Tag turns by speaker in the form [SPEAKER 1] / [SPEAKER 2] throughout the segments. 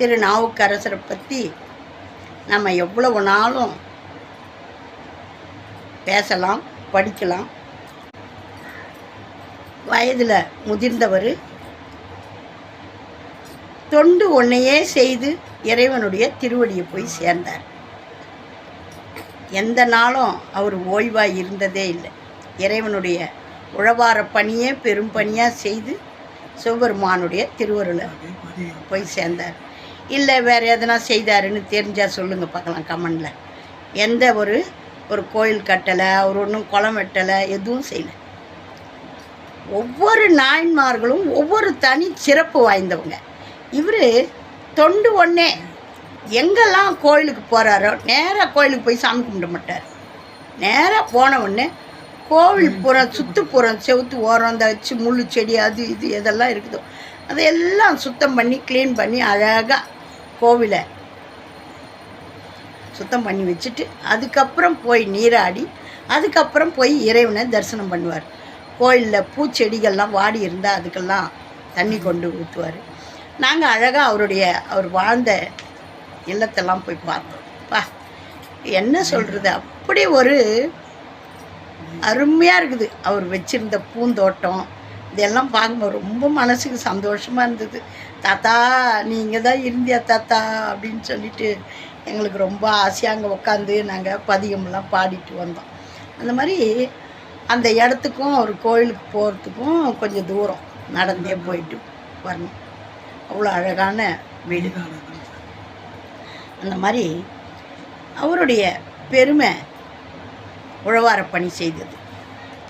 [SPEAKER 1] திரு நாவுக்கரசரை பற்றி நம்ம எவ்வளவு நாளும் பேசலாம் படிக்கலாம். வயதில் முதிர்ந்தவர் தொண்டு ஒன்றையே செய்து இறைவனுடைய திருவடியை போய் சேர்ந்தார். எந்த நாளும் அவர் ஓய்வாக இருந்ததே இல்லை. இறைவனுடைய உழவார பணியே பெரும் பணியாக செய்து சிவபெருமானுடைய திருவருளை போய் சேர்ந்தார். இல்லை வேறு எதனா செய்தாருன்னு தெரிஞ்சால் சொல்லுங்கள் பார்க்கலாம் கமெண்டில். எந்த ஒரு ஒரு கோயில் கட்டலை அவர் ஒன்றும் குளம் வெட்டலை எதுவும் செய்யலை. ஒவ்வொரு நாயன்மார்களும் ஒவ்வொரு தனி சிறப்பு வாய்ந்தவங்க. இவர் தொண்டு ஒன்றே எங்கெல்லாம் கோயிலுக்கு போகிறாரோ நேராக கோயிலுக்கு போய் சாமி கும்பிட மாட்டார். நேராக போன உடனே கோவில் புறம் சுற்றுப்புறம் செவுத்து ஓரம் அந்த வச்சு முள்ளு செடி அது இது எதெல்லாம் இருக்குதோ அதையெல்லாம் சுத்தம் பண்ணி க்ளீன் பண்ணி அழகாக கோவிலை சுத்தம் பண்ணி வச்சுட்டு அதுக்கப்புறம் போய் நீராடி அதுக்கப்புறம் போய் இறைவனை தரிசனம் பண்ணுவார். கோயிலில் பூச்செடிகள்லாம் வாடி இருந்தால் அதுக்கெல்லாம் தண்ணி கொண்டு ஊற்றுவார் நாங்கள் அழகாக அவருடைய அவர் வாழ்ந்த இல்லத்தெல்லாம் போய் பார்த்தோம். பா என்ன சொல்கிறது அப்படி ஒரு அருமையாக இருக்குது. அவர் வச்சிருந்த பூந்தோட்டம் இதெல்லாம் பார்க்கும்போது ரொம்ப மனசுக்கு சந்தோஷமாக இருந்தது. தாத்தா நீங்கள் தான் இருந்தியா தாத்தா? அப்படின்னு சொல்லிட்டு எங்களுக்கு ரொம்ப ஆசையாக அங்கே உட்காந்து நாங்கள் பதிகமெல்லாம் பாடிட்டு வந்தோம். அந்த மாதிரி அந்த இடத்துக்கும் ஒரு கோயிலுக்கு போகிறதுக்கும் கொஞ்சம் தூரம் நடந்தே போயிட்டு வரணும். அவ்வளோ அழகான வீடு அந்த மாதிரி அவருடைய பெருமை உழவார பணி செய்தது.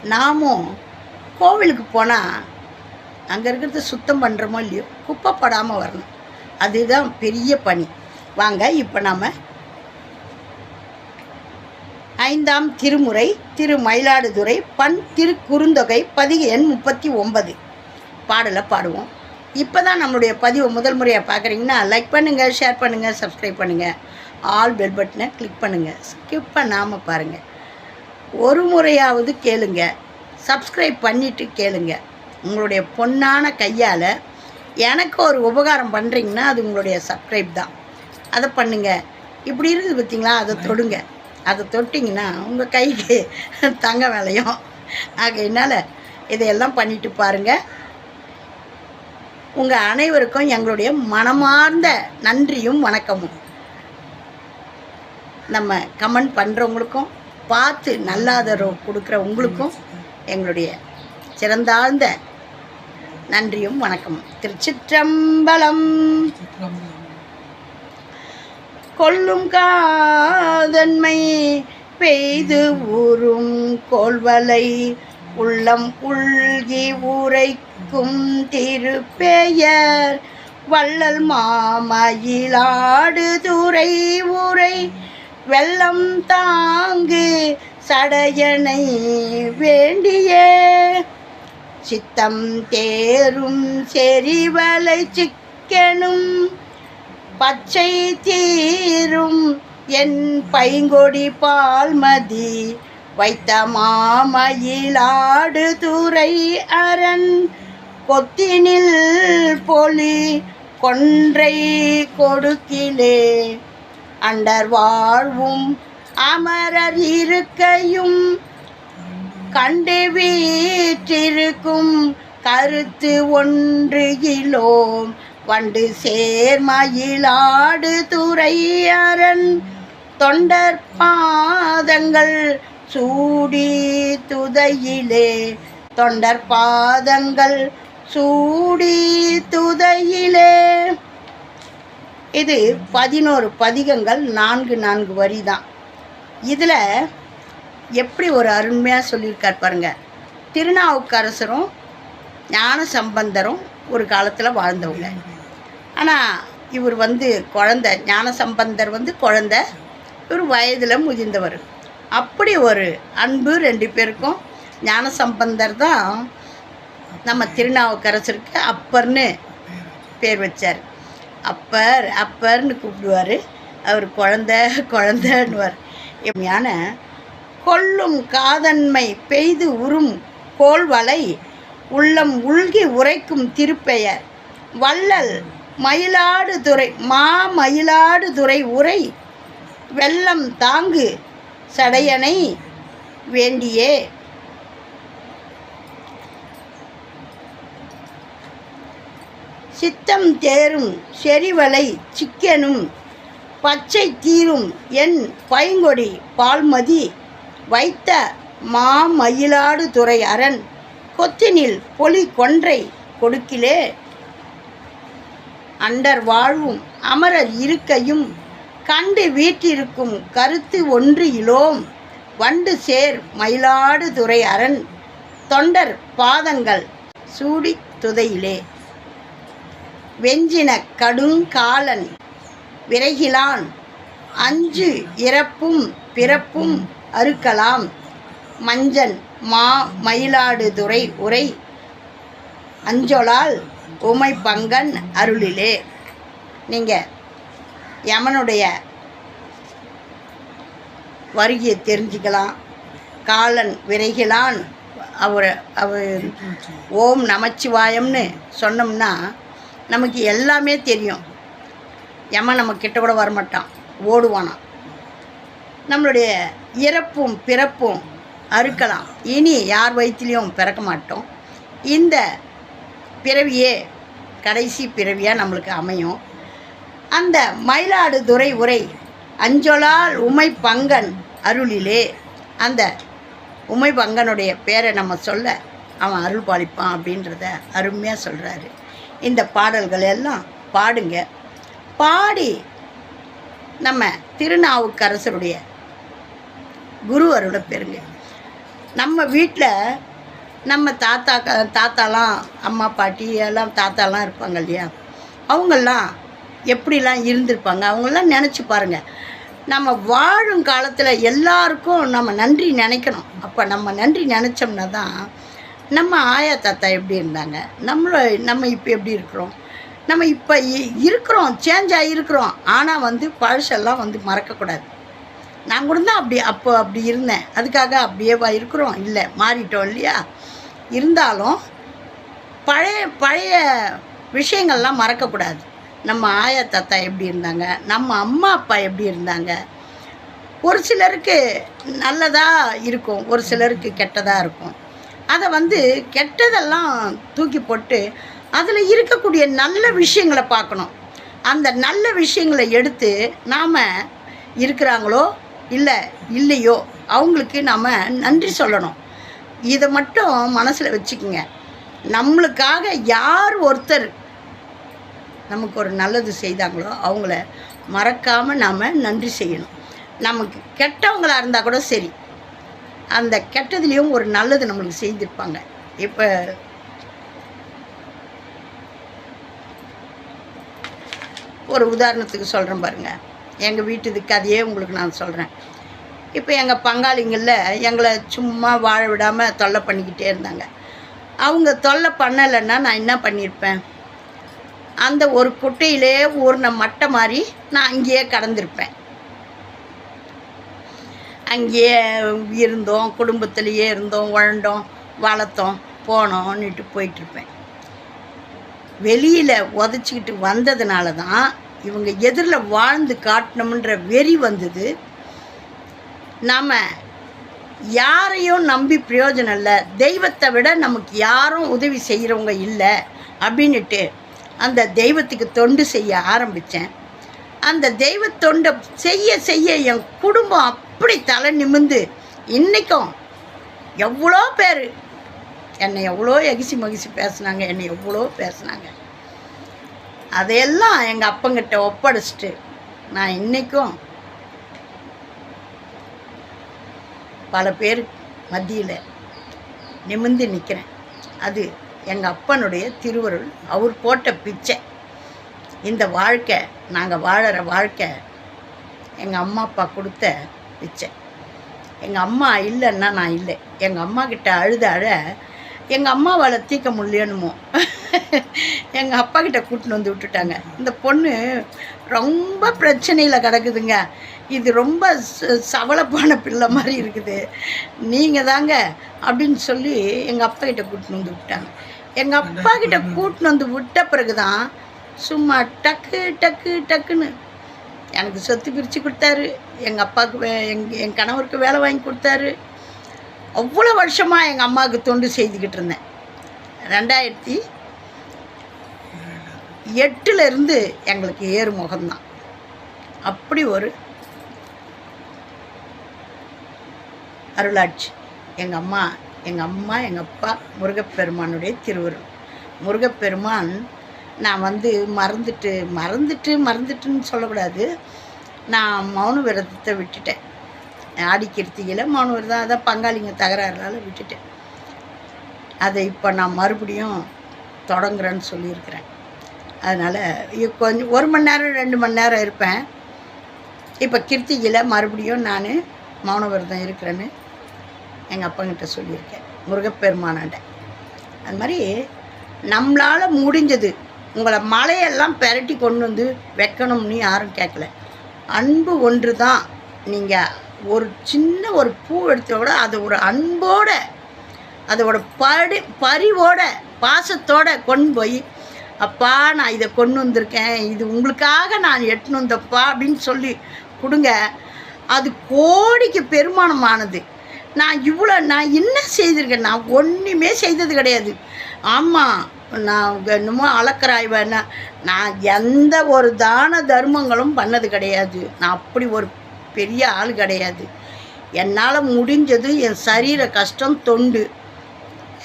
[SPEAKER 1] நாமும் கோவிலுக்கு போனால் அங்கே இருக்கிறத சுத்தம் பண்ணுறோமோ இல்லையோ குப்பைப்படாமல் வரணும். அதுதான் பெரிய பணி. வாங்க இப்போ நாம் ஐந்தாம் திருமுறை திரு மயிலாடுதுறை பண் திரு குறுந்தொகை பதிக எண் முப்பத்தி ஒன்பது. பாடலை பாடுவோம். இப்போ தான் நம்மளுடைய பதிவை முதல் முறையாக பார்க்குறீங்கன்னா லைக் பண்ணுங்கள் ஷேர் பண்ணுங்கள் சப்ஸ்கிரைப் பண்ணுங்கள் ஆல் பெல் பட்டனை கிளிக் பண்ணுங்கள் ஸ்கிப் பண்ணாமல் பாருங்கள் ஒரு முறையாவது கேளுங்க. சப்ஸ்கிரைப் பண்ணிவிட்டு கேளுங்கள் உங்களுடைய பொன்னான கையால் எனக்கு ஒரு உபகாரம் பண்ணுறீங்கன்னா அது உங்களுடைய சப்ஸ்கிரைப் தான். அதை பண்ணுங்க. இப்படி இருக்குது பார்த்தீங்களா? அதை தொடுங்க. அதை தொட்டிங்கன்னா உங்கள் கைக்கு தங்க வேலையும் ஆகையினால இதையெல்லாம் பண்ணிட்டு பாருங்கள் உங்கள் அனைவருக்கும் எங்களுடைய மனமார்ந்த நன்றியும் வணக்கமும். நம்ம கமெண்ட் பண்ணுறவங்களுக்கும் பார்த்து நல்லாதரவு கொடுக்குற உங்களுக்கும் எங்களுடைய சிறந்தாழ்ந்த நன்றியும் வணக்கமும் திருச்சிற்றம்பலம். கொல்லும் காதன்மை பெய்து ஊறும் கோல்வலை உள்ளம் உள்கி உரைக்கும் திருப்பெயர். வள்ளல் மாமயிலாடு துறை உரை வெள்ளம் தாங்கு சடையனை வேண்டியே. சித்தம் தேரும் செறிவலை சிக்கனும் பச்சை தீரும் என் பைங்கொடி பால்மதி வைத்த மாமயிலாடு துறை அரண் கொத்தினில் பொலி கொன்றை கொடுக்கிலே. அண்டர் வாழ்வும் அமரர் இருக்கையும் கண்டு வீற்றிருக்கும் கருத்து ஒன்று இலோம் வண்டு சேர்மயிலாடு துறையரன் தொண்டர் பாதங்கள் சூடி துதையிலே. தொண்டர் பாதங்கள் சூடி துதையிலே. இது பதினோரு பதிகங்கள் நான்கு நான்கு வரி தான் இதில் எப்படி ஒரு அருமையாக சொல்லியிருக்கார் பாருங்க. திருநாவுக்கரசரும் ஞான சம்பந்தரும் ஒரு காலத்தில் வாழ்ந்தவங்க. ஆனால் இவர் வந்து குழந்த ஞானசம்பந்தர் வந்து குழந்த இவர் வயதில் முதிர்ந்தவர். அப்படி ஒரு அன்பு ரெண்டு பேருக்கும் ஞான சம்பந்தர் தான் நம்ம திருநாவுக்கரசருக்கு அப்பர்னு பேர் வச்சார். அப்பர் அப்பர்னு கூப்பிடுவார். அவர் குழந்த குழந்தன்னுவார். எப்படியான கொல்லும் காதன்மை பெய்து உறும் கோல்வலை உள்ளம் உள்கி உரைக்கும் திருப்பெயர். வள்ளல் மயிலாடுதுறை மா மயிலாடுதுறை உரை வெள்ளம் தாங்கு சடையனை வேண்டியே. சித்தம் தேரும் செறிவலை சிக்கனும் பச்சை தீரும் என் பைங்கொடி பால்மதி வைத்த மா மயிலாடுதுறை அரண் கொத்தினில் பொலி கொன்றை கொடுக்கிலே. அண்டர் வாழ்வும் அமரர் இருக்கையும் கண்டு வீற்றிருக்கும் கருத்து ஒன்று இலோம். வண்டு சேர் மயிலாடுதுறை அரண் தொண்டர் பாதங்கள் சூடித் துதையிலே. வெஞ்சின கடுங்காலன் விரைகிலான் அஞ்சு இறப்பும் பிறப்பும் அறுக்கலாம். மஞ்சன் மா மயிலாடுதுறை உரை. அஞ்சொலால் உமை பங்கன் அருளிலே. நீங்கள் யமனுடைய வருகையை தெரிஞ்சுக்கலாம். காலன் விரைகிலான் அவர் அவர் ஓம் நமச்சிவாயம்னு சொன்னோம்னா நமக்கு எல்லாமே தெரியும். யமன் நம்ம கிட்ட கூட வரமாட்டான். ஓடுவானான் நம்மளுடைய இறப்பும் பிறப்பும் அறுக்கலாம். இனி யார் வயிற்றுலையும் பிறக்க மாட்டோம். இந்த பிறவியே கடைசி பிறவியாக நம்மளுக்கு அமையும். அந்த மயிலாடுதுறை உரை அஞ்சொலால் உமை பங்கன் அருளிலே அந்த உமை பங்கனுடைய பேரை நம்ம சொல்ல அவன் அருள் பாலிப்பான் அப்படின்றத அருமையாக சொல்கிறாரு இந்த பாடல்கள் எல்லாம் பாடுங்க. பாடி நம்ம திருநாவுக்கரசருடைய குரு அருளை பெறுங்க. நம்ம வீட்டில் நம்ம தாத்தா க- தாத்தாலாம் அம்மா பாட்டி எல்லாம் தாத்தாலாம் இருப்பாங்க இல்லையா? அவங்கெல்லாம் எப்படிலாம் இருந்திருப்பாங்க? அவங்கெல்லாம் நினச்சி பாருங்கள் நம்ம வாழும் காலத்தில் எல்லாருக்கும் நம்ம நன்றி நினைக்கணும். அப்போ நம்ம நன்றி நினச்சோம்னா தான் நம்ம ஆயா தாத்தா எப்படி இருந்தாங்க? நம்மளை நம்ம இப்போ எப்படி இருக்கிறோம்? நம்ம இப்போ இருக்கிறோம் சேஞ்ச் ஆகியிருக்கிறோம் ஆனால் வந்து பழசெல்லாம் வந்து மறக்கக்கூடாது. நான் கூட தான் அப்படி அப்போ அப்படி இருந்தேன். அதுக்காக அப்படியேவா இருக்கிறோம். இல்லை மாறிட்டோம் இல்லையா? இருந்தாலும் பழைய பழைய விஷயங்கள்லாம் மறக்கக்கூடாது. நம்ம ஆயா தாத்தா எப்படி இருந்தாங்க? நம்ம அம்மா அப்பா எப்படி இருந்தாங்க? ஒரு சிலருக்கு நல்லதாக இருக்கும். ஒரு சிலருக்கு கெட்டதாக இருக்கும். அதை வந்து கெட்டதெல்லாம் தூக்கி போட்டு அதில் இருக்கக்கூடிய நல்ல விஷயங்களை பார்க்கணும். அந்த நல்ல விஷயங்களை எடுத்து நாம் இருக்கிறாங்களோ இல்லை இல்லையோ அவங்களுக்கு நாம் நன்றி சொல்லணும். இதை மட்டும் மனசில் வச்சுக்கோங்க. நம்மளுக்காக யார் ஒருத்தர் நமக்கு ஒரு நல்லது செய்தாங்களோ அவங்கள மறக்காமல் நாம் நன்றி செய்யணும். நமக்கு கெட்டவங்களாக இருந்தால் கூட சரி. அந்த கெட்டதுலேயும் ஒரு நல்லது நம்மளுக்கு செய்திருப்பாங்க. இப்போ ஒரு உதாரணத்துக்கு சொல்கிறேன் பாருங்கள் எங்கள் வீட்டு கதையே உங்களுக்கு நான் சொல்கிறேன் இப்போ எங்கள் பங்காளிங்களில் எங்களை சும்மா வாழ விடாமல் தொல்லை பண்ணிக்கிட்டே இருந்தாங்க. அவங்க தொல்லை பண்ணலைன்னா நான் என்ன பண்ணியிருப்பேன் அந்த ஒரு குட்டையிலே ஊர்ன மட்டை மாதிரி நான் அங்கேயே கடந்திருப்பேன். அங்கேயே இருந்தோம் குடும்பத்திலேயே இருந்தோம் உழண்டோம் வளர்த்தோம் போனோம்னுட்டு போயிட்டுருப்பேன் வெளியில் உதச்சிக்கிட்டு வந்ததுனால தான் இவங்க எதிரில் வாழ்ந்து காட்டணும்ன்ற வெறி வந்தது. நாம் யாரையும் நம்பி பிரயோஜனம் இல்லை. தெய்வத்தை விட நமக்கு யாரும் உதவி செய்கிறவங்க இல்லை அப்படின்னுட்டு அந்த தெய்வத்துக்கு தொண்டு செய்ய ஆரம்பித்தேன் அந்த தெய்வ தொண்டை செய்ய செய்ய என் குடும்பம் அப்படி தலை நிமிந்து இன்றைக்கும் எவ்வளோ பேர் என்னை எவ்வளோ எகிசி மகிசி பேசுனாங்க என்னை எவ்வளோ பேசுனாங்க. அதையெல்லாம் எங்கள் அப்பங்கிட்ட ஒப்படைச்சிட்டு நான் இன்றைக்கும் பல பேர் மத்தியில் நிமிர்ந்து நிற்கிறேன் அது எங்கள் அப்பனுடைய திருவருள். அவர் போட்ட பிச்சை. இந்த வாழ்க்கை நாங்கள் வாழற வாழ்க்கை எங்கள் அம்மா அப்பா கொடுத்த பிச்சை. எங்கள் அம்மா இல்லைன்னா நான் இல்லை. எங்கள் அம்மா கிட்ட அழுத அழ எங்கள் அம்மாவால் தீர்க்க முடியணுமோ எங்கள் அப்பா கிட்ட கூட்டின்னு வந்து விட்டுட்டாங்க. இந்த பொண்ணு ரொம்ப பிரச்சனையில் கிடக்குதுங்க. இது ரொம்ப ச- பிள்ளை மாதிரி இருக்குது. நீங்கள் தாங்க அப்படின்னு சொல்லி எங்கள் அப்பா கிட்ட கூட்டின்னு வந்து விட்டாங்க. எங்கள் அப்பா கிட்ட கூட்டின்னு வந்து விட்ட பிறகு தான் சும்மா டக்கு டக்கு டக்குன்னு எனக்கு சொத்து பிரித்து கொடுத்தாரு. எங்கள் அப்பாவுக்கு வே எங் என் கணவருக்கு வேலை வாங்கி கொடுத்தாரு. அவ்வளோ வருஷமாக எங்கள் அம்மாவுக்கு தொண்டு செய்துக்கிட்டு இருந்தேன். ரெண்டாயிரத்தி எட்டுலேருந்து எங்களுக்கு ஏறு முகம்தான். அப்படி ஒரு அருளாட்சி. எங்கள் அம்மா எங்கள் அம்மா எங்கள் அப்பா முருகப்பெருமானுடைய திருவருள். முருகப்பெருமான் நான் வந்து மறந்துட்டு மறந்துட்டு மறந்துட்டுன்னு சொல்லக்கூடாது. நான் மௌன விரதத்தை விட்டுட்டேன். ஆடி கிருத்திகையில் மௌன விரதம் அதான் பங்காளிங்க தகராறுனால விட்டுட்டேன். அதை இப்போ நான் மறுபடியும் தொடங்குறேன்னு சொல்லியிருக்கிறேன். அதனால் கொஞ்சம் ஒரு மணி நேரம் ரெண்டு மணி நேரம் இருப்பேன். இப்போ கிருத்திகையில் மறுபடியும் நான் மௌன விரதம் இருக்கிறேன்னு எங்கள் அப்பங்கிட்ட சொல்லியிருக்கேன். முருகப்பெருமானாண்ட. அது மாதிரி நம்மளால் முடிஞ்சது உங்களை மலையெல்லாம் பெரட்டி கொண்டு வந்து வைக்கணும்னு யாரும் கேட்கல அன்பு ஒன்று தான். நீங்கள் ஒரு சின்ன ஒரு பூ எடுத்த அது ஒரு அன்போட அதோட படி பரிவோட பாசத்தோடு கொண்டு போய் அப்பா நான் இதை கொண்டு வந்திருக்கேன். இது உங்களுக்காக நான் எட்டுன்னு வந்தப்பா அப்படின்னு சொல்லி கொடுங்க. அது கோடிக்கு பெருமானமானது. நான் இவ்வளோ நான் என்ன செய்திருக்கேன்? நான் ஒன்றுமே செய்தது கிடையாது. ஆமாம் நான் இங்க என்னமோ அளக்கராய்வேன் நான் எந்த ஒரு தான தர்மங்களும் பண்ணது கிடையாது. நான் அப்படி ஒரு பெரிய ஆள் கிடையாது. என்னால் முடிஞ்சது என் சரீர கஷ்டம் தொண்டு.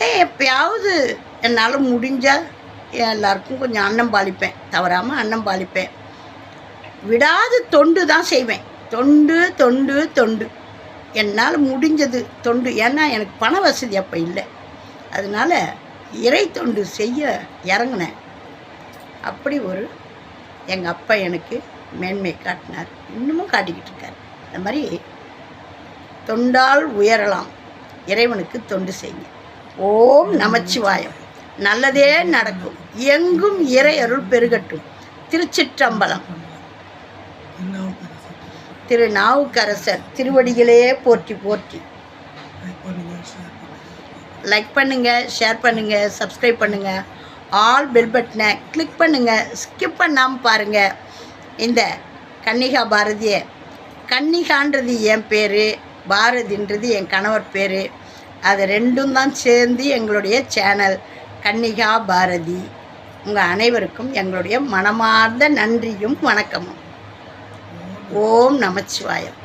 [SPEAKER 1] ஏ எப்பயாவது என்னால் முடிஞ்சால் எல்லாருக்கும் கொஞ்சம் அன்னம் பாலிப்பேன். தவறாமல் அன்னம் பாலிப்பேன். விடாது தொண்டு தான் செய்வேன். தொண்டு தொண்டு தொண்டு. என்னால் முடிஞ்சது தொண்டு. ஏன்னா எனக்கு பண வசதி அப்போ இல்லை. அதனால் இறை தொண்டு செய்ய இறங்கினேன். அப்படி ஒரு எங்கள் அப்பா எனக்கு மேன்மை காட்டினார். இன்னமும் காட்டிக்கிட்டு இருக்கார். அந்த மாதிரி தொண்டால் உயரலாம். இறைவனுக்கு தொண்டு செய்யுங்க. ஓம் நமச்சிவாயம். நல்லதே நடக்கும். எங்கும் இறை அருள் பெருகட்டும். திருச்சிற்றம்பலம். திரு நாவுக்கரசர் திருவடிகளே போற்றி போற்றி. லைக் பண்ணுங்க ஷேர் பண்ணுங்க சப்ஸ்கிரைப் பண்ணுங்க. ஆல் பெல் பட்டனை கிளிக் பண்ணுங்க. ஸ்கிப் பண்ணாமல் பாருங்க. இந்த கன்னிகா பாரதிய. கன்னிகான்றது என் பேர் பாரதின்றது என் கணவர் பேர். அது ரெண்டும் தான் சேர்ந்து எங்களுடைய சேனல் கன்னிகா பாரதி. உங்கள் அனைவருக்கும் எங்களுடைய மனமார்ந்த நன்றியும் வணக்கமும். ஓம் நமச்சிவாயம்.